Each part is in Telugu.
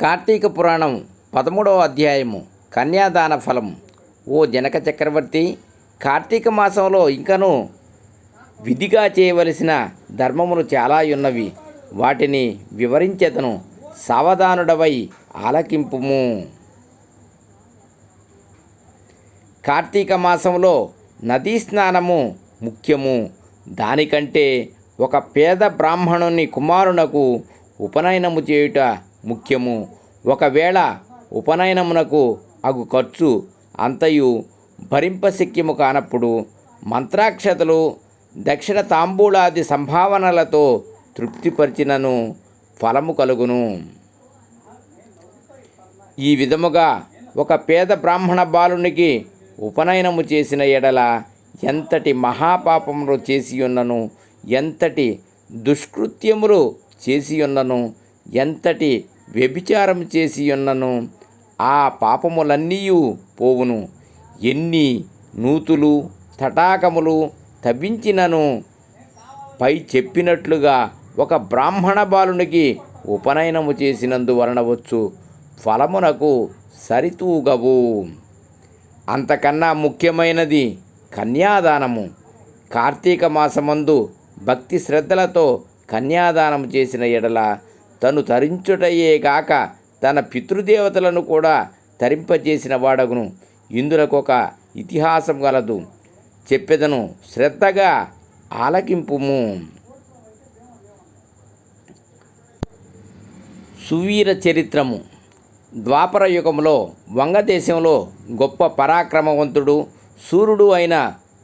కార్తీక పురాణం పదమూడవ అధ్యాయము కన్యాదాన ఫలం. ఓ జనక చక్రవర్తి కార్తీక మాసంలో ఇంకను విధిగా చేయవలసిన ధర్మములు చాలా ఉన్నవి. వాటిని వివరించేతను సావధానుడవై ఆలకింపుము. కార్తీక మాసంలో నదీ స్నానము ముఖ్యము. దానికంటే ఒక పేద బ్రాహ్మణుని కుమారునకు ఉపనయనము చేయుట ముఖ్యము. ఒకవేళ ఉపనయనమునకు అగు ఖర్చు అంతయు భరింపశక్యము కానప్పుడు మంత్రాక్షతలు దక్షిణ తాంబూలాది సంభావనలతో తృప్తిపరిచినను ఫలము కలుగును. ఈ విధముగా ఒక పేద బ్రాహ్మణ బాలునికి ఉపనయనము చేసిన ఎడల ఎంతటి మహాపాపములు చేసియున్నను ఎంతటి దుష్కృత్యములు చేసియున్నను ఎంతటి వ్యభిచారం చేసి ఉన్నను ఆ పాపములన్నీ పోవును. ఎన్ని నూతులు తటాకములు తవ్వించినను పై చెప్పినట్లుగా ఒక బ్రాహ్మణ బాలునికి ఉపనయనము చేసినందువలన వచ్చు ఫలమునకు సరితూగవు. అంతకన్నా ముఖ్యమైనది కన్యాదానము. కార్తీక మాసమందు భక్తి శ్రద్ధలతో కన్యాదానం చేసిన ఎడల తను తరించుటయే కాక తన పితృదేవతలను కూడా తరింపజేసిన వాడగును. ఇందులకొక ఇతిహాసం గలదు. చెప్పెదను శ్రద్ధగా ఆలకింపుము. సువీర చరిత్రము. ద్వాపర యుగంలో వంగదేశంలో గొప్ప పరాక్రమవంతుడు సూర్యుడు అయిన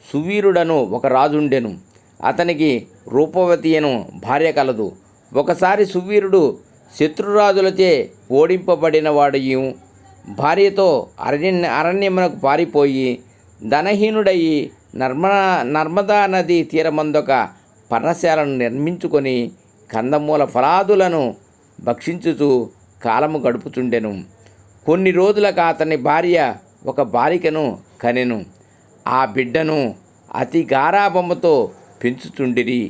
సువీరుడను ఒక రాజుండెను. అతనికి రూపవతి అను భార్య కలదు. ఒకసారి సువీరుడు శత్రురాజులచే ఓడింపబడిన వాడయు భార్యతో అరణ్య అరణ్యమునకు పారిపోయి ధనహీనుడయి నర్మ నర్మదా నది తీరమందొక పర్ణశాలను నిర్మించుకొని కందమూల ఫలాదులను భక్షించుతూ కాలము గడుపుతుండెను కొన్ని రోజులకు అతని భార్య ఒక బాలికను కనెను. ఆ బిడ్డను అతి గారాభముతో పెంచుతుండిరి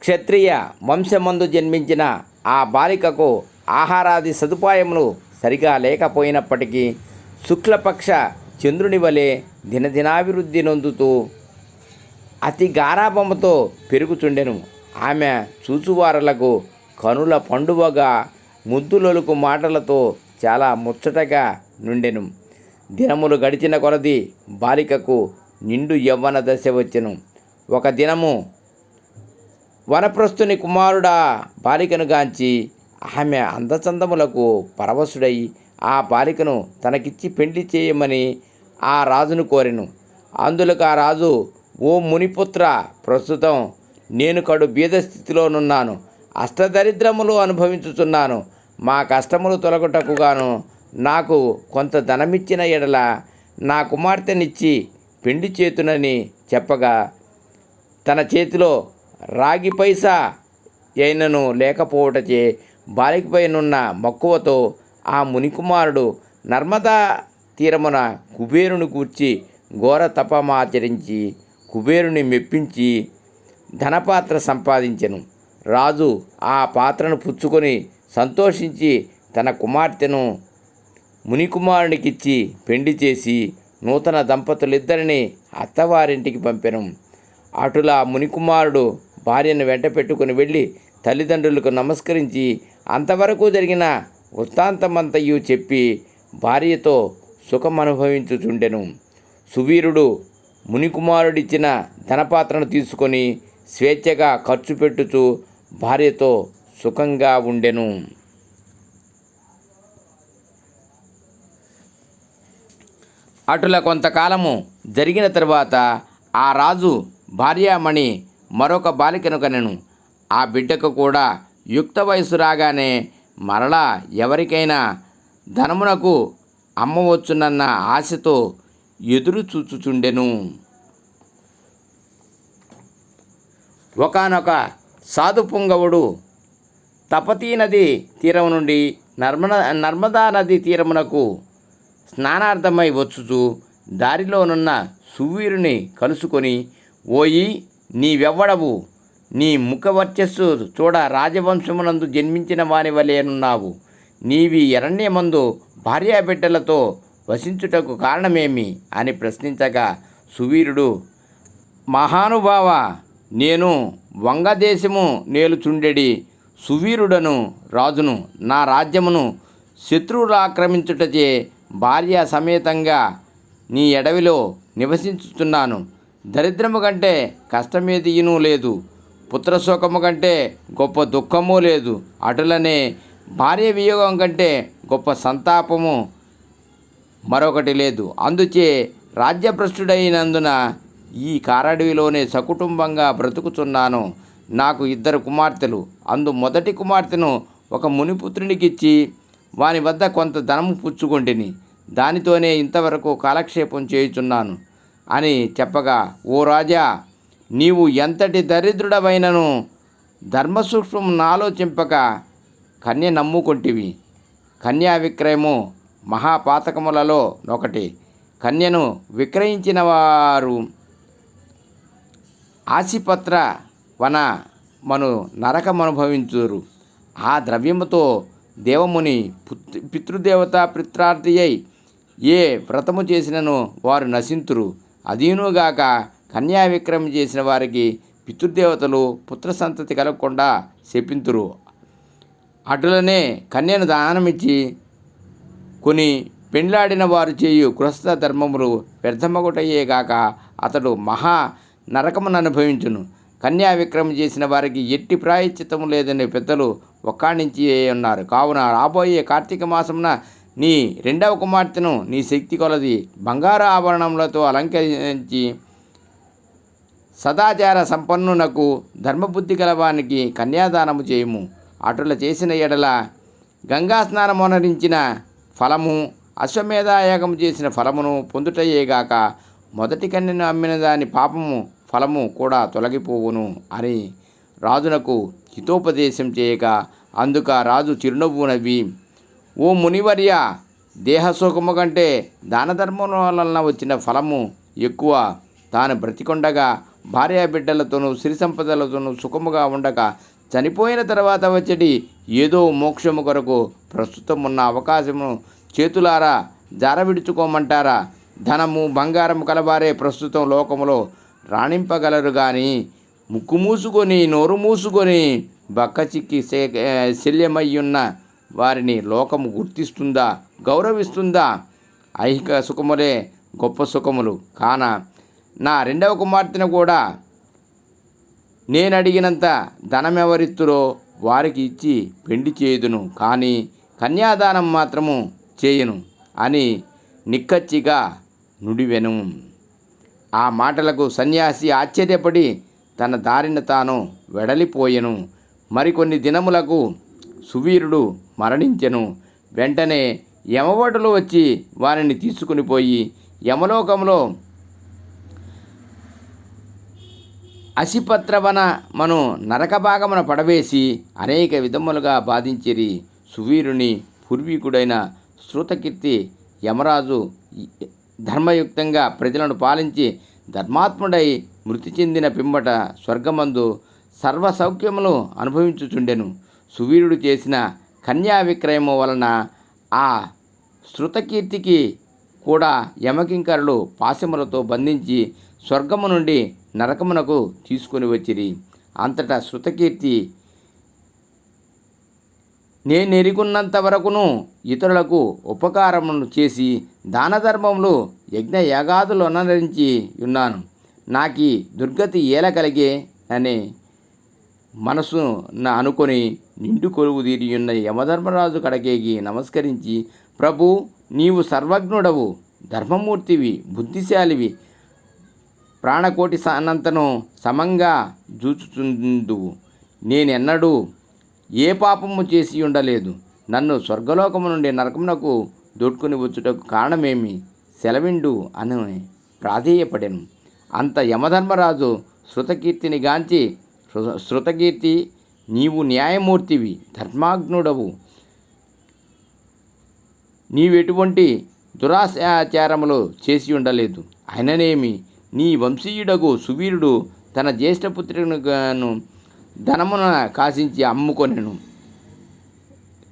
క్షత్రియ వంశమందు జన్మించిన ఆ బాలికకు ఆహారాది సదుపాయములు సరిగా లేకపోయినప్పటికీ శుక్లపక్ష చంద్రుని వలె దినదినాభివృద్ధి నొందుతూ అతి గారాభముతో పెరుగుచుండెను. ఆమె చూచువారలకు కనుల పండువగా ముద్దులొలుకు మాటలతో చాలా ముచ్చటగా నుండెను. దినములు గడిచిన కొలది బాలికకు నిండు యవ్వన దశ వచ్చెను. ఒక దినము వనప్రస్థుని కుమారుడా బాలికను గాంచి ఆమె అందచందములకు పరవశుడై ఆ బాలికను తనకిచ్చి పెండ్లి చేయమని ఆ రాజును కోరెను. అందులకు ఆ రాజు ఓ మునిపుత్ర ప్రస్తుతం నేను కడు బీద స్థితిలోనున్నాను అష్టదరిద్రములు అనుభవించుచున్నాను. మా కష్టములు తొలగుటకుగాను నాకు కొంత ధనమిచ్చిన ఎడల నా కుమార్తెనిచ్చి పెండి చేతునని చెప్పగా తన చేతిలో రాగి పైసా అయినను లేకపోవటచే బాలికపైనున్న మక్కువతో ఆ మునికుమారుడు నర్మదా తీరమున కుబేరుని కూర్చి ఘోర తపమాచరించి కుబేరుని మెప్పించి ధనపాత్ర సంపాదించెను. రాజు ఆ పాత్రను పుచ్చుకొని సంతోషించి తన కుమార్తెను మునికుమారునికిచ్చి పెండి చేసి నూతన దంపతులిద్దరిని అత్తవారింటికి పంపెను. అటులా మునికుమారుడు భార్యను వెంట పెట్టుకుని వెళ్ళి తల్లిదండ్రులకు నమస్కరించి అంతవరకు జరిగిన వృత్తాంతమంతయు చెప్పి భార్యతో సుఖమనుభవించుచుండెను. సువీరుడు మునికుమారుడిచ్చిన ధనపాత్రను తీసుకొని స్వేచ్ఛగా ఖర్చు పెట్టుచు భార్యతో సుఖంగా ఉండెను. అటుల కొంతకాలము జరిగిన తరువాత ఆ రాజు భార్యామణి మరొక బాలికను కనెను ఆ బిడ్డకు కూడా యుక్త వయసు రాగానే మరలా ఎవరికైనా ధనమునకు అమ్మవచ్చునన్న ఆశతో ఎదురు చూచుచుండెను. ఒకనొక సాధు పుంగవుడు తపతీ నది తీరం నుండి నర్మద నర్మదా నది తీరమునకు స్నానార్థమై వచ్చుచు దారిలోనున్న సువీరుని కలుసుకొని ఓయి నీవెవ్వడవు? నీ ముఖ వర్చస్సు చూడ రాజవంశమునందు జన్మించిన వాని వలెనున్నావు నీవి ఎరణ్యమందు భార్యాబిడ్డలతో వసించుటకు కారణమేమి? అని ప్రశ్నించగా సువీరుడు మహానుభావ నేను వంగదేశము నేలుచుండెడి. సువీరుడను రాజును నా రాజ్యమును శత్రువులు ఆక్రమించుటచే భార్య సమేతంగా నీ ఎడవిలో నివసించుతున్నాను దరిద్రము కంటే కష్టమేదియును లేదు. పుత్రశోకము కంటే గొప్ప దుఃఖము లేదు. అటులనే భార్య వియోగం కంటే గొప్ప సంతాపము మరొకటి లేదు. అందుచే రాజ్యభ్రష్టుడైనందున ఈ కారడవిలోనే సకుటుంబంగా బ్రతుకుతున్నాను నాకు ఇద్దరు కుమార్తెలు. అందు మొదటి కుమార్తెను ఒక మునిపుత్రునికిచ్చి వాని వద్ద కొంత ధనము పుచ్చుకొంటిని. దానితోనే ఇంతవరకు కాలక్షేపం చేయుచున్నాను. అని చెప్పగా ఓ రాజా నీవు ఎంతటి దరిద్రుడవైనను ధర్మసూక్ష్మం ఆలోచింపక కన్య నమ్ముకొంటివి. కన్యా విక్రయము మహాపాతకములలో ఒకటి. కన్యను విక్రయించిన వారు ఆశిపత్ర వన మను నరకమనుభవించురు ఆ ద్రవ్యముతో దేవముని పుత్ పితృదేవత పిత్రార్థి అయి ఏ వ్రతము చేసినను వారు నశింతురు. అదీనుగాక కన్యా విక్రమం చేసిన వారికి పితృదేవతలు పుత్ర సంతతి కలగకుండా శపింతురు. అటులనే కన్యను దానమిచ్చి కొని పెండ్లాడిన వారు చేయు గృహస్థ ధర్మములు వ్యర్థమగుటయ్యేగాక అతడు మహా నరకమును అనుభవించును. కన్యా విక్రమం చేసిన వారికి ఎట్టి ప్రాయశ్చిత్తము లేదని పెద్దలు ఒక్కాణించి ఉన్నారు కావున రాబోయే కార్తీక మాసమున నీ రెండవ కుమార్తెను నీ శక్తి కొలది బంగారు ఆభరణములతో అలంకరించి సదాచార సంపన్నునకు ధర్మబుద్ధి గలవానికి కన్యాదానము చేయము. అటుల చేసిన ఎడల గంగా స్నానమొనరించిన ఫలము అశ్వమేధాయాగం చేసిన ఫలమును పొందుటయ్యేగాక మొదటి కన్యను అమ్మిన దాని పాపము ఫలము కూడా తొలగిపోవును అని రాజునకు హితోపదేశం చేయగా అందుక రాజు చిరునవ్వు నవ్వి ఓ మునివర్య దేహసుఖము కంటే దానధర్మం వలన వచ్చిన ఫలము ఎక్కువ. తాను బ్రతికొండగా భార్య బిడ్డలతోనూ సిరి సంపదలతోనూ సుఖముగా ఉండక చనిపోయిన తర్వాత వచ్చేటి ఏదో మోక్షము కొరకు ప్రస్తుతం ఉన్న అవకాశము చేతులారా జారవిడుచుకోమంటారా? ధనము బంగారము కలవారే ప్రస్తుతం లోకములో రాణింపగలరు కానీ ముక్కు మూసుకొని నోరు మూసుకొని బక్క చిక్కి శే- శల్యమయ్యున్న వారిని లోకము గుర్తిస్తుందా? గౌరవిస్తుందా? ఐహిక సుఖములే గొప్ప సుఖములు. కాన నా రెండవ కుమార్తెను కూడా నేను అడిగినంత ధనమెవరిత్తురో వారికి ఇచ్చి పెండి చేయుదును. కానీ కన్యాదానం మాత్రము చేయను అని నిక్కచ్చిగా నుడివెను. ఆ మాటలకు సన్యాసి ఆశ్చర్యపడి తన దారిన తాను వెడలిపోయెను. మరికొన్ని దినములకు సువీరుడు మరణించెను. వెంటనే యమవటులు వచ్చి వారిని తీసుకుని పోయి యమలోకంలో అసిపత్రవన మను నరకభాగమున పడవేసి అనేక విధములుగా బాధించిరి. సువీరుని పూర్వీకుడైన శృతకీర్తి యమరాజు ధర్మయుక్తంగా ప్రజలను పాలించి ధర్మాత్ముడై మృతి చెందిన పిమ్మట స్వర్గమందు సర్వసౌఖ్యములు అనుభవించుచుండెను. సువీరుడు చేసిన కన్యా విక్రయము వలన ఆ శృతకీర్తికి కూడా యమకింకరులు పాశములతో బంధించి స్వర్గము నుండి నరకమునకు తీసుకొని వచ్చిరి. అంతటా శృతకీర్తి నేనెరుగున్నంత వరకును ఇతరులకు ఉపకారములు చేసి దాన ధర్మములు యజ్ఞ యాగాదులు అనరించి ఉన్నాను. నాకి దుర్గతి ఏల కలిగే అని మనసు అనుకొని నిండు కొలువు తీరియున్న యమధర్మరాజు కడకేగి నమస్కరించి ప్రభు నీవు సర్వజ్ఞుడవు ధర్మమూర్తివి బుద్ధిశాలివి. ప్రాణకోటి అనంతను సమంగా జూచుచుందువు. నేనెన్నడూ ఏ పాపము చేసి ఉండలేదు. నన్ను స్వర్గలోకము నుండి నరకమునకు దొట్టుకుని వచ్చుటకు కారణమేమి? సెలవిండు అని ప్రాధేయపడెను. అంత యమధర్మరాజు శృతకీర్తిని గాంచి శృ- శృతకీర్తి నీవు న్యాయమూర్తివి ధర్మాగ్నుడవు నీవెటువంటి దురాచారములు చేసి ఉండలేదు. అయిననేమి నీ వంశీయుడగు సువీరుడు తన జ్యేష్ఠపుత్రునిగాను ధనమున కాసించి అమ్ముకొనెను.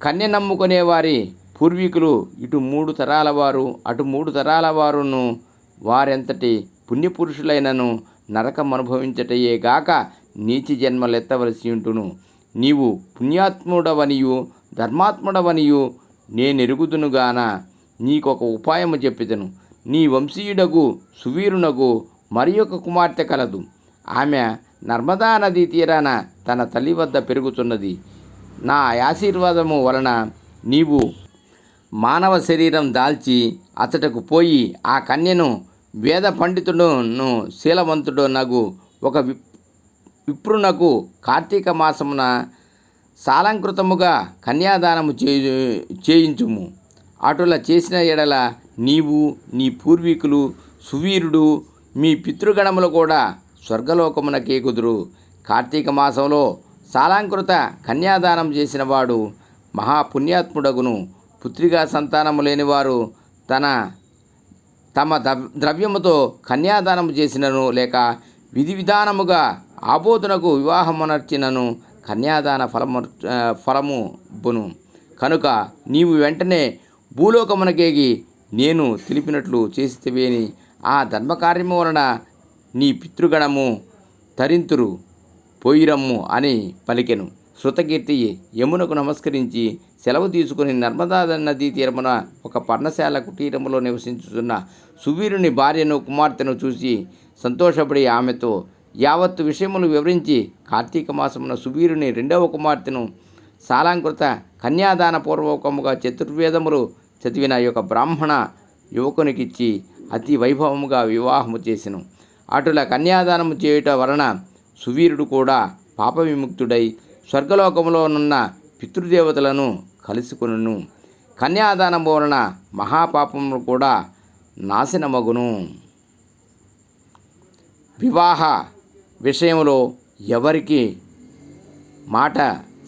కన్య నమ్ముకునే వారి పూర్వీకులు ఇటు మూడు తరాల వారు అటు మూడు తరాల వారును వారెంతటి పుణ్యపురుషులైనను నరకం అనుభవించటయే గాక నీచి జన్మలెత్తవలసి ఉంటును నీవు పుణ్యాత్ముడవనియు ధర్మాత్ముడవనియు నేనెరుగుదునుగాన నీకొక ఉపాయము చెప్పితను నీ వంశీయుడకు సువీరునకు మరి ఒక కుమార్తె కలదు. ఆమె నర్మదా నదీ తీరాన తన తల్లి వద్ద పెరుగుతున్నది. నా ఆశీర్వాదము వలన నీవు మానవ శరీరం దాల్చి అతటకు పోయి ఆ కన్యను వేద పండితుడును శీలవంతుడు నగు ఒక విప్రునకు కార్తీక మాసమున సాలంకృతముగా కన్యాదానము చేయు చేయించుము. అటుల చేసిన ఎడల నీవు నీ పూర్వీకులు సువీరుడు మీ పితృగణములు కూడా స్వర్గలోకమున కేకుదురు కార్తీక మాసంలో సాలాంకృత కన్యాదానం చేసిన వాడు మహాపుణ్యాత్ముడగును. పుత్రికా సంతానము లేనివారు తన తమ ద్రవ్యముతో కన్యాదానము చేసినను లేక విధి విధానముగా ఆబోతునకు వివాహమునర్చినను కన్యాదాన ఫలము ఫలము బును కనుక నీవు వెంటనే భూలోకమునకేగి నేను తెలిపినట్లు చేసితివేని. ఆ ధర్మకార్యము వలన నీ పితృగణము తరింతురు పోయిరమ్ము అని పలికెను. శృతకీర్తి యమునకు నమస్కరించి సెలవు తీసుకుని నర్మదా నదీ తీరమున ఒక పర్ణశాల కుటీరములో నివసించుతున్న సువీరుని భార్యను కుమార్తెను చూసి సంతోషపడి ఆమెతో యావత్తు విషయములు వివరించి కార్తీక మాసమున సువీరుని రెండవ కుమార్తెను సాలాంకృత కన్యాదాన పూర్వకముగా చతుర్వేదములు చదివిన యొక్క బ్రాహ్మణ యువకునికిచ్చి అతి వైభవముగా వివాహము చేసెను. అటుల కన్యాదానము చేయుట వలన సువీరుడు కూడా పాప విముక్తుడై స్వర్గలోకములోనున్న పితృదేవతలను కలుసుకును కన్యాదానము వలన మహాపాపమును కూడా నాశనమగును. వివాహ విషయంలో ఎవరికి మాట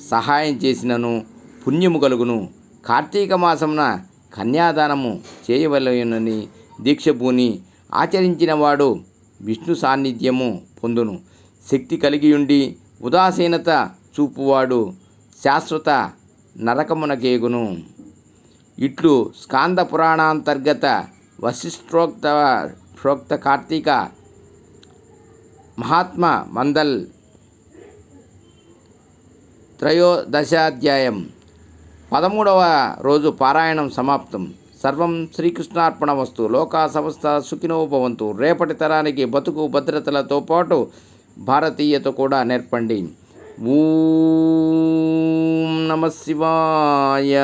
సహాయం చేసినను పుణ్యము కలుగును. కార్తీక మాసమున కన్యాదానము చేయవలనని దీక్షభూని ఆచరించినవాడు విష్ణు సాన్నిధ్యము పొందును. శక్తి కలిగి ఉండి ఉదాసీనత చూపువాడు శాశ్వత నరకమునకేగును. ఇట్లు స్కాంద పురాణాంతర్గత వశిష్ఠోక్త ప్రోక్త కార్తీక మహాత్మా మందల్ త్రయోదశాధ్యాయం. పదమూడవ రోజు పారాయణం సమాప్తం. సర్వం శ్రీకృష్ణార్పణ వస్తు. లోకా సమస్త సుఖినోభవంతు రేపటి తరానికి బతుకు భద్రతలతో పాటు భారతీయత కూడా నేర్పండి. ఊ నమ శివాయ.